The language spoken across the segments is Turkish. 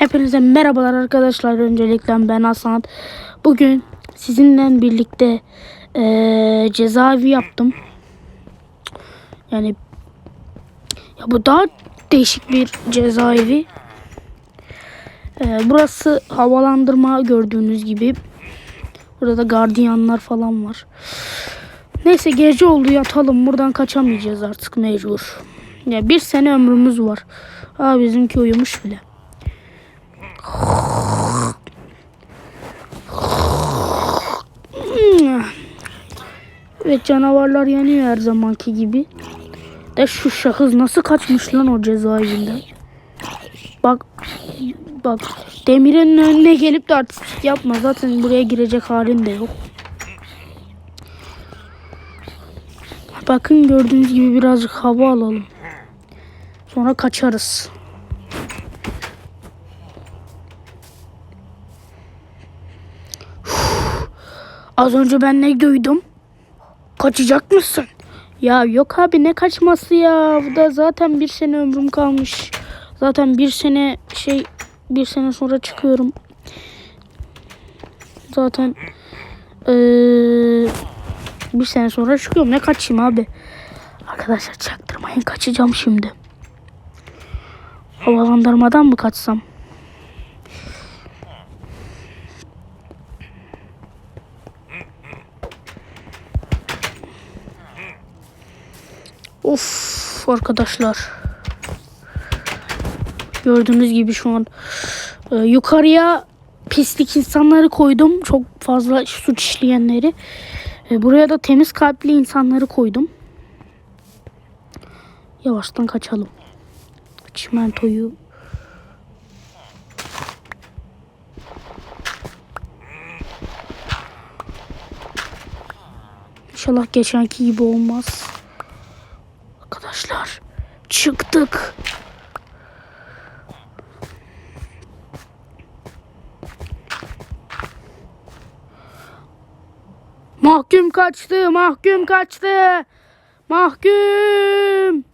Hepinize merhabalar arkadaşlar. Öncelikle ben Hasan. Bugün sizinle birlikte eee cezaevi yaptım. Yani ya bu daha değişik bir cezaevi. Eee, burası havalandırma gördüğünüz gibi. Burada gardiyanlar falan var. Neyse gece oldu yatalım. Buradan kaçamayacağız artık mecbur. Ya bir sene ömrümüz var. Aa bizimki uyumuş bile. Evet canavarlar yanıyor her zamanki gibi. De şu şahıs nasıl kaçmış lan o cezaevinden? Bak bak demirin önüne gelip de artistik yapma. Zaten buraya girecek halin de yok. Bakın gördüğünüz gibi birazcık hava alalım. Sonra kaçarız. Az önce ben ne duydum? Kaçacak mısın? Ya yok abi ne kaçması ya? Bu da zaten bir sene ömrüm kalmış. Zaten bir sene şey bir sene sonra çıkıyorum. Zaten eee, bir sene sonra çıkıyorum. Ne kaçayım abi? Arkadaşlar çaktırmayın kaçacağım şimdi. Havalandırmadan mı kaçsam? Of arkadaşlar. Gördüğünüz gibi şu an e, yukarıya pislik insanları koydum. Çok fazla suç işleyenleri. E, buraya da temiz kalpli insanları koydum. Yavaştan kaçalım. Çimentoyu İnşallah geçenki gibi olmaz. Çıktık. Mahkum kaçtı, mahkum kaçtı. Mahkum.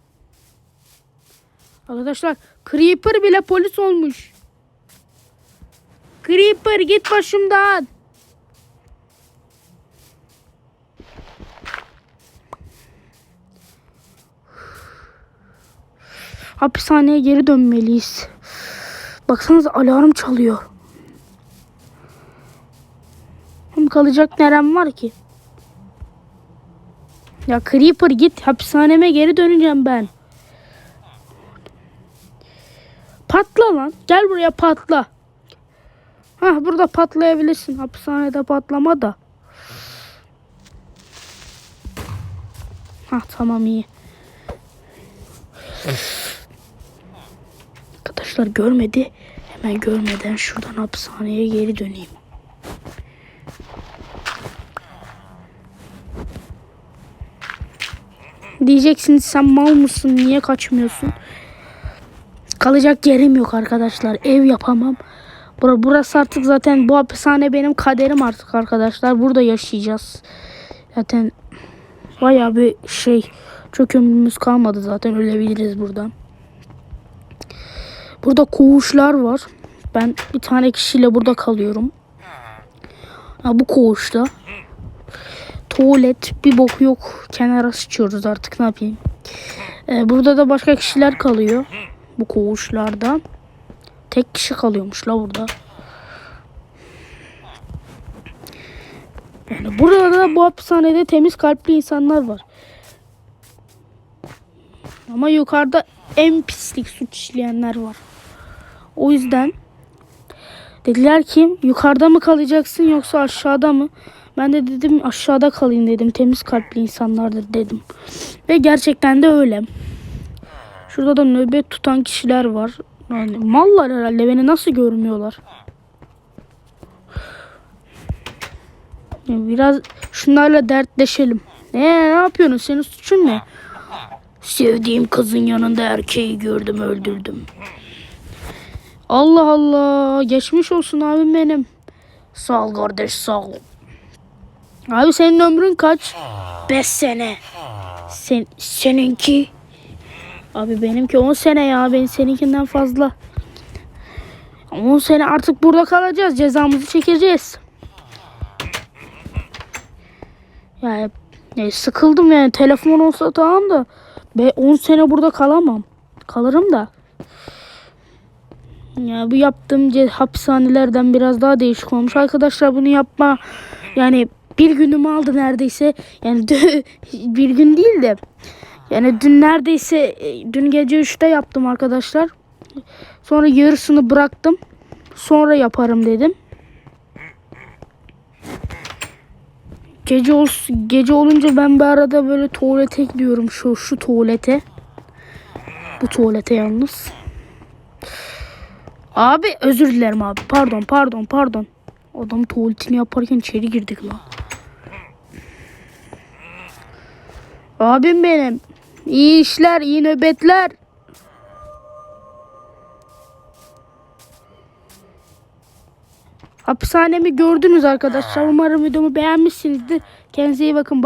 Arkadaşlar Creeper bile polis olmuş. Creeper git başımdan. Hapishaneye geri dönmeliyiz. Baksanıza alarm çalıyor. Hem kalacak nerem var ki? Ya Creeper git hapishaneme geri döneceğim ben. Patla lan. Gel buraya patla. Hah burada patlayabilirsin. Hapishanede patlama da. Hah tamam iyi. Arkadaşlar görmedi. Hemen görmeden şuradan hapishaneye geri döneyim. Diyeceksiniz sen mal mısın? Niye kaçmıyorsun? Kalacak yerim yok arkadaşlar. Ev yapamam. Bura- Burası artık zaten bu hapishane benim kaderim artık arkadaşlar. Burada yaşayacağız. Zaten bayağı bir şey çok ömrümüz kalmadı zaten ölebiliriz buradan. Burada koğuşlar var. Ben bir tane kişiyle burada kalıyorum. Ha, bu koğuşta. Tuvalet bir bok yok. Kenara sıçıyoruz artık ne yapayım. Ee, burada da başka kişiler kalıyor. Bu koğuşlarda. Tek kişi kalıyormuş la burada. Yani burada da bu hapishanede temiz kalpli insanlar var. Ama yukarıda en pislik suç işleyenler var. O yüzden dediler ki yukarıda mı kalacaksın yoksa aşağıda mı? Ben de dedim aşağıda kalayım dedim. Temiz kalpli insanlardır dedim. Ve gerçekten de öyle. Şurada da nöbet tutan kişiler var. Yani mallar herhalde beni nasıl görmüyorlar? Biraz şunlarla dertleşelim. Ne, ne yapıyorsun? Senin suçun ne? Sevdiğim kızın yanında erkeği gördüm öldürdüm. Allah Allah. Geçmiş olsun abim benim. Sağ ol kardeş sağ ol. Abi senin ömrün kaç? 5 sene. Sen, seninki? Abi benimki 10 sene ya. Ben seninkinden fazla. 10 sene artık burada kalacağız. Cezamızı çekeceğiz. Yani, yani sıkıldım yani. Telefon olsa tamam da. Be 10 sene burada kalamam. Kalırım da. Ya bu yaptığım hapishanelerden biraz daha değişik olmuş. Arkadaşlar bunu yapma yani bir günümü aldı neredeyse. Yani bir gün değil de yani dün neredeyse e, dün gece 3'te yaptım arkadaşlar. Sonra yarısını bıraktım. Sonra yaparım dedim. Gece ol gece olunca ben bir arada böyle tuvalete gidiyorum şu şu tuvalete. Bu tuvalete yalnız. Abi özür dilerim abi. Pardon pardon pardon. Adam tuvaletini yaparken içeri girdik lan. Abim benim. İyi işler, iyi nöbetler. Hapishanemi gördünüz arkadaşlar. Umarım videomu beğenmişsinizdir. Kendinize iyi bakın. Bay